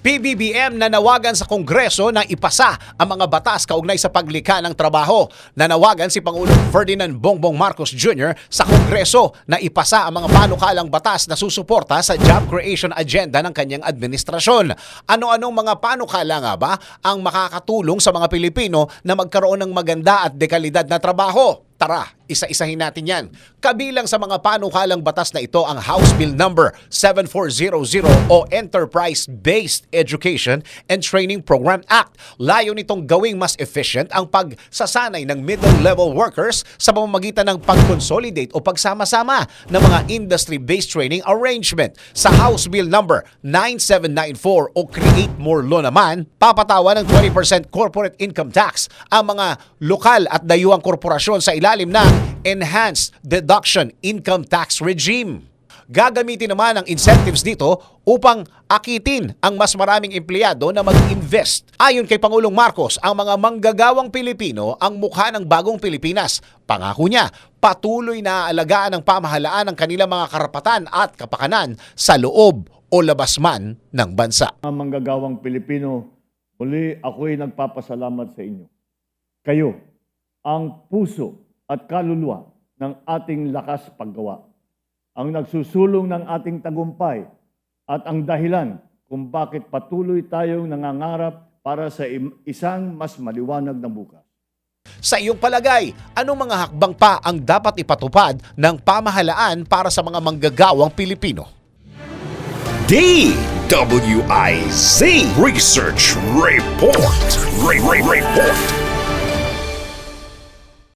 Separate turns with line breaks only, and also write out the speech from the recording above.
PBBM nanawagan sa Kongreso na ipasa ang mga batas kaugnay sa paglikha ng trabaho. Nanawagan si Pangulong Ferdinand Bongbong Marcos Jr. sa Kongreso na ipasa ang mga panukalang batas na susuporta sa job creation agenda ng kanyang administrasyon. Ano-anong mga panukala nga ba ang makakatulong sa mga Pilipino na magkaroon ng maganda at dekalidad na trabaho? Tara, isa-isahin natin yan. Kabilang sa mga panukalang batas na ito ang House Bill Number 7400 o Enterprise-Based Education and Training Program Act. Layo nitong gawing mas efficient ang pagsasanay ng middle-level workers sa pamamagitan ng pag-consolidate o pagsama-sama ng mga industry-based training arrangement. Sa House Bill Number 9794 o Create More Law naman, papatawa ng 20% corporate income tax ang mga lokal at dayuhang korporasyon sa ilalim ng Enhanced Deduction Income Tax Regime. Gagamitin naman ang incentives dito upang akitin ang mas maraming empleyado na mag-invest. Ayon kay Pangulong Marcos, ang mga manggagawang Pilipino ang mukha ng bagong Pilipinas. Pangako niya, patuloy na aalagaan ng pamahalaan ang kanilang mga karapatan at kapakanan sa loob o labas man ng bansa.
mga manggagawang Pilipino, muli ako'y nagpapasalamat sa inyo. Kayo, ang puso at kaluluwa ng ating lakas paggawa, ang nagsusulong ng ating tagumpay at ang dahilan kung bakit patuloy tayong nangangarap para sa isang mas maliwanag na bukas.
Sa iyong palagay, anong mga hakbang pa ang dapat ipatupad ng pamahalaan para sa mga manggagawang Pilipino?
DWIZ Research Report. Re- Re- Report.